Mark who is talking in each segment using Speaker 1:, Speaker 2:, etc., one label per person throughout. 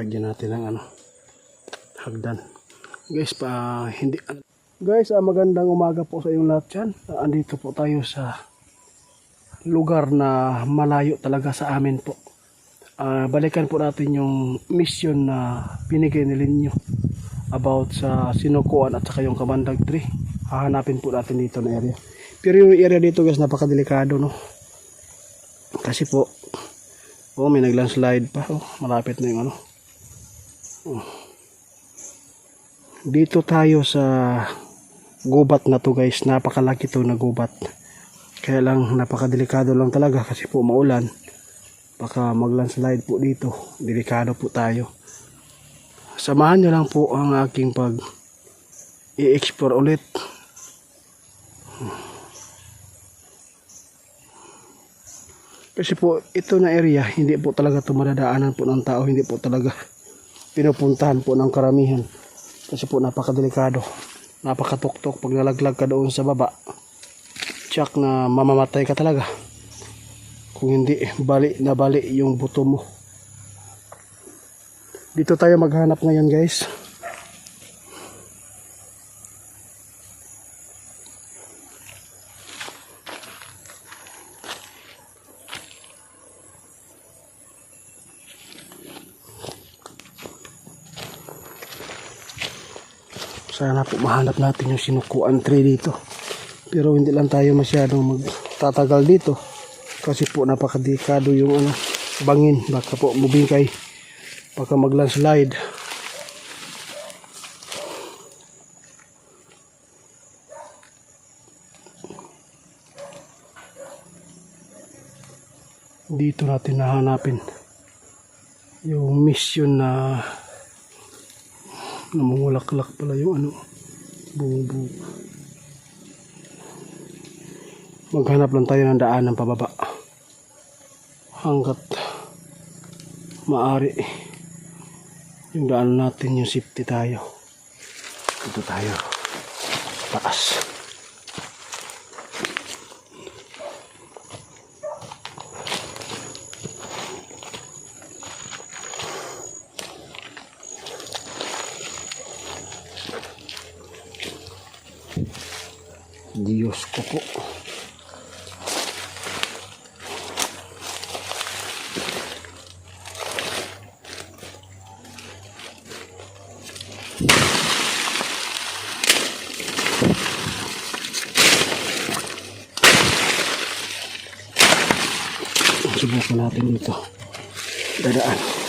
Speaker 1: lagyan natin ng ano hagdan. Guys pa hindi guys ah, magandang umaga po sa inyong lahat dyan. Ah, andito po tayo sa lugar na malayo talaga sa amin po. Ah, balikan po natin yung mission na binigay ni Linyo about sa sinukuan at saka yung kamandag tree. Hahanapin po natin dito na area. Pero yung area dito guys napakadelikado no? Kasi po oh may naglandslide pa. Oh malapit na yung ano. Dito tayo sa gubat na to guys. Napakalaki to na gubat. Kaya lang napakadelikado lang talaga kasi po maulan. Baka maglandslide po dito. Delikado po tayo. Samahan nyo lang po ang aking pag i-explore ulit. Kasi po ito na area hindi po talaga ito madadaanan po ng tao. Hindi po talaga pinupuntahan po ng karamihan. Kasi po napakadelikado. Napakatuktok pag nalaglag ka doon sa baba. Tsak na mamamatay ka talaga. Kung hindi bali na bali yung buto mo. Dito tayo maghanap ngayon guys sana po mahanap natin yung sinukuan tree dito. Pero hindi lang tayo masyadong magtatagal dito. Kasi po napakadikado yung ano bangin. Baka po mubingkay baka maglandslide. Dito natin nahanapin yung mission na namumulaklak pala yung ano buong maghanap lang tayo ng daan ng pababa. Hanggat maari yung daan natin yung safety tayo. Dito tayo taas Diyos ko po. Subukan natin dito dadaan. napakadelikado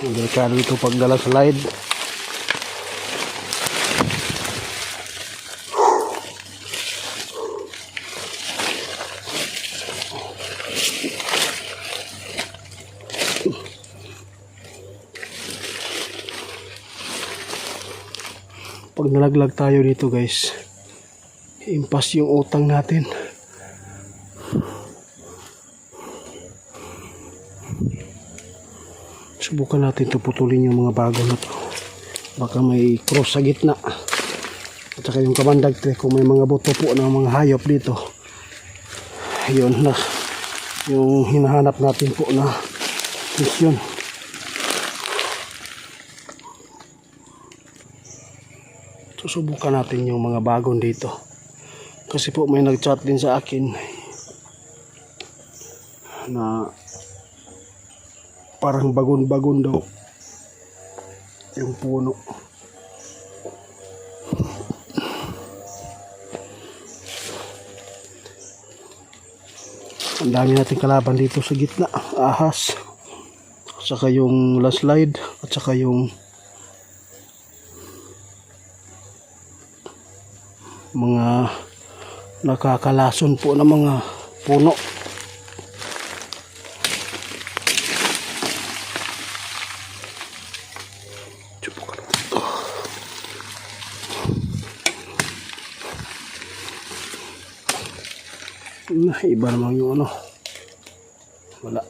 Speaker 1: delikado ito pagdala slide pag nalaglag tayo dito guys impas yung utang natin subukan natin to putulin yung mga bago na to. Baka may cross sa gitna. At saka yung kamandag tree kung may mga buto po ng mga hayop dito. Yun na. Yung hinahanap natin po na mission susubukan natin yung mga bagong dito. Kasi po may nag-chat din sa akin na parang bagon-bagon daw. Yung puno. Ang dami natin kalaban dito sa gitna. Ahas. At saka yung landslide at saka yung mga nakakalason po ng mga puno na iba naman yung ano. Wala.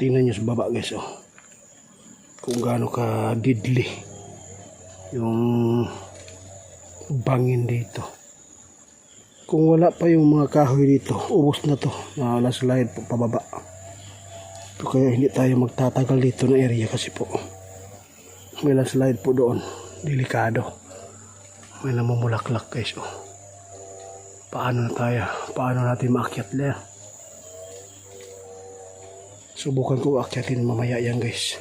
Speaker 1: Tingnan nyo sa baba guys oh. kung gaano ka didli yung bangin dito. Kung wala pa yung mga kahoy dito, ubos na to. Na slide po pababa. So, kaya hindi tayo magtatagal dito na area kasi po may slide po doon. Delikado. May namumulaklak guys oh. Paano na tayo? Paano natin maakyat na Subukan ko akyatin mamaya yan guys.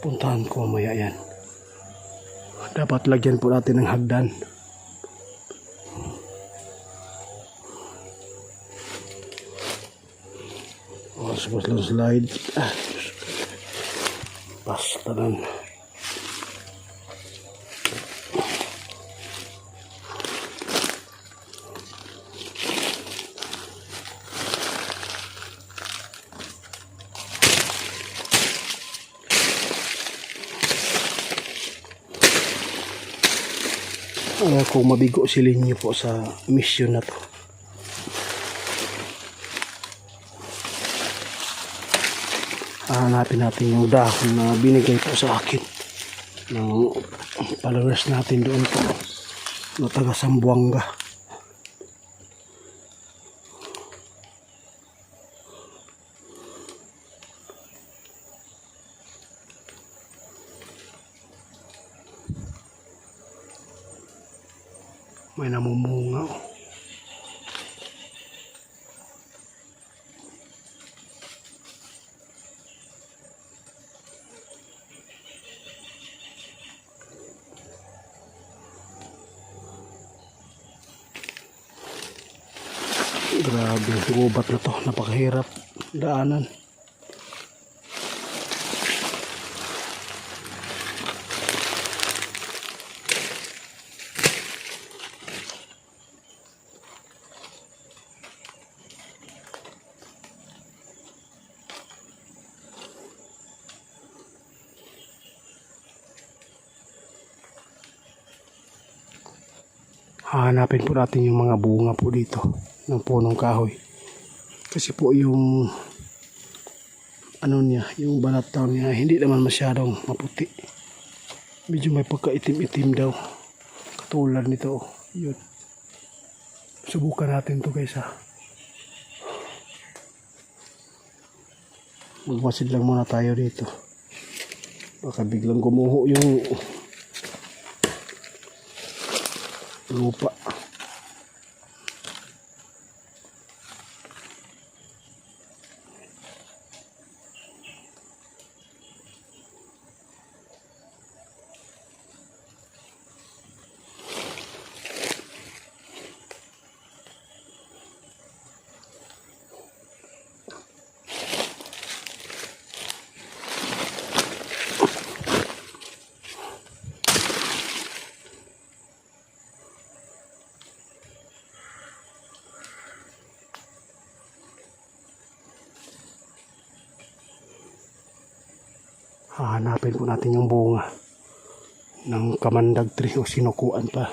Speaker 1: Puntahan ko mamaya yan. Dapat lagyan po natin ng hagdan. Suppose lang slide. Ah. Basta lang. Kaya kung mabigo si Linyo po sa mission na to. Hahanapin natin yung dahon na binigay po sa akin ng followers natin doon po na taga Sambuanga. May namumunga. oh. Gubat na to. Napakahirap daanan. Hahanapin po natin yung mga bunga po dito ng punong kahoy. Kasi po yung ano niya, yung balat daw niya hindi naman masyadong maputi. Medyo may pagkaitim-itim daw. Katulad nito. Yun. Subukan natin to guys ha. Magmasid lang muna tayo dito. Baka biglang gumuho yung lupa. Hahanapin po natin yung bunga ng kamandag tree o sinukuan pa.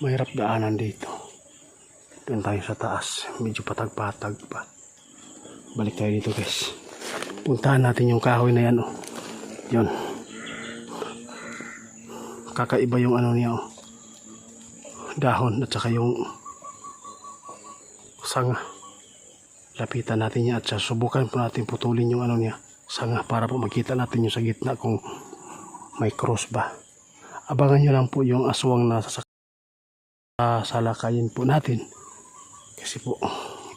Speaker 1: Mahirap daanan dito. Doon tayo sa taas. Medyo patag-patag pa. Balik tayo dito guys. Puntahan natin yung kahoy na yan. Oh. Yun kakaiba yung ano niya oh. dahon at saka yung sanga. Lapitan natin niya at saka subukan po natin putulin yung ano niya sanga para po makita natin yung sa gitna kung may cross ba. Abangan nyo lang po yung aswang na sa salakayin po natin. Kasi po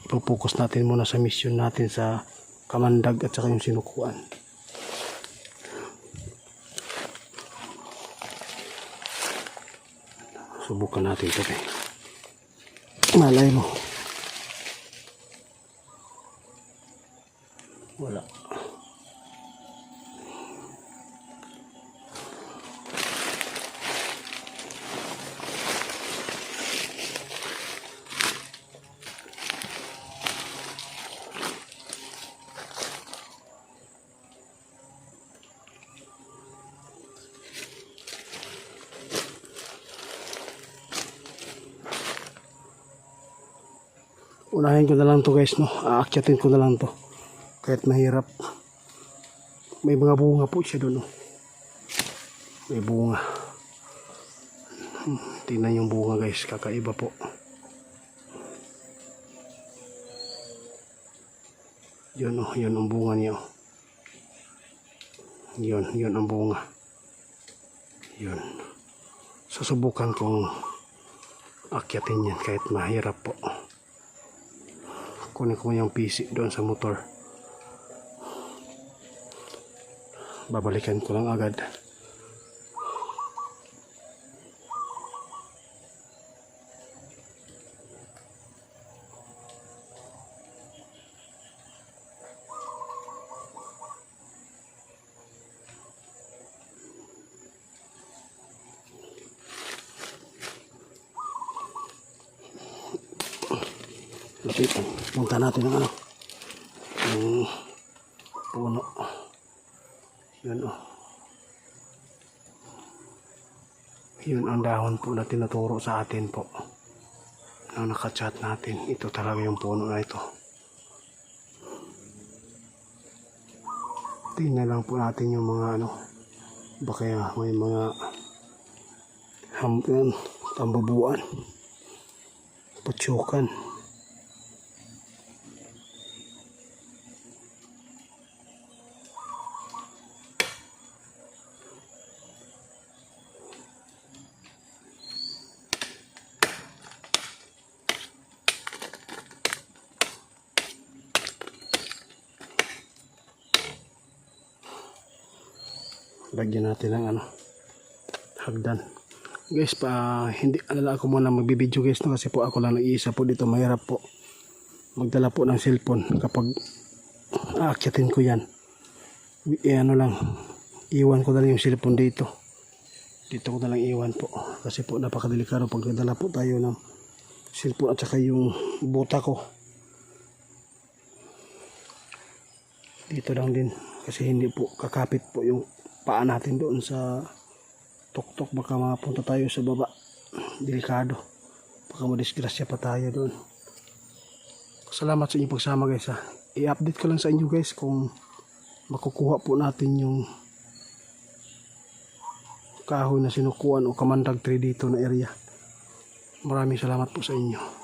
Speaker 1: ipopokus natin muna sa mission natin sa kamandag at saka yung sinukuan Subukan natin ito eh. Malay mo. Unahin ko na lang to guys, no? Aakyatin ko na lang to. Kahit mahirap. May mga bunga po siya doon, no? May bunga. Tingnan yung bunga guys, kakaiba po. Yun, oh, yun ang bunga niya. oh. Yun, yun ang bunga. Yun. Susubukan kong akyatin yan kahit mahirap po. Kunin ko yung PC doon sa motor. Babalikan ko lang agad. Lapit. Punta natin ang ano. Yung puno. Yun oh. Yun ang dahon po na tinuturo sa atin po. Nang nakachat natin. Ito talaga yung puno na ito. Tingnan lang po natin yung mga ano. Baka may mga ham, tambabuan. Putsukan. Lagyan natin ng ano, hagdan. Guys, pa hindi alala ako muna magbibideo guys no kasi po ako lang nag-iisa po dito mahirap po magdala po ng cellphone kapag aakyatin ko yan. I ano lang, iwan ko na lang yung cellphone dito. Dito ko na lang iwan po kasi po napakadelikado pag nagdala po tayo ng cellphone at saka yung buta ko. Dito lang din kasi hindi po kakapit po yung paa natin doon sa tuktok. Baka mapunta tayo sa baba. Delikado. Baka madisgrasya pa tayo doon. Salamat sa inyong pagsama guys ha. I-update ko lang sa inyo guys kung makukuha po natin yung kahoy na sinukuan o kamandag tree dito na area. Maraming salamat po sa inyo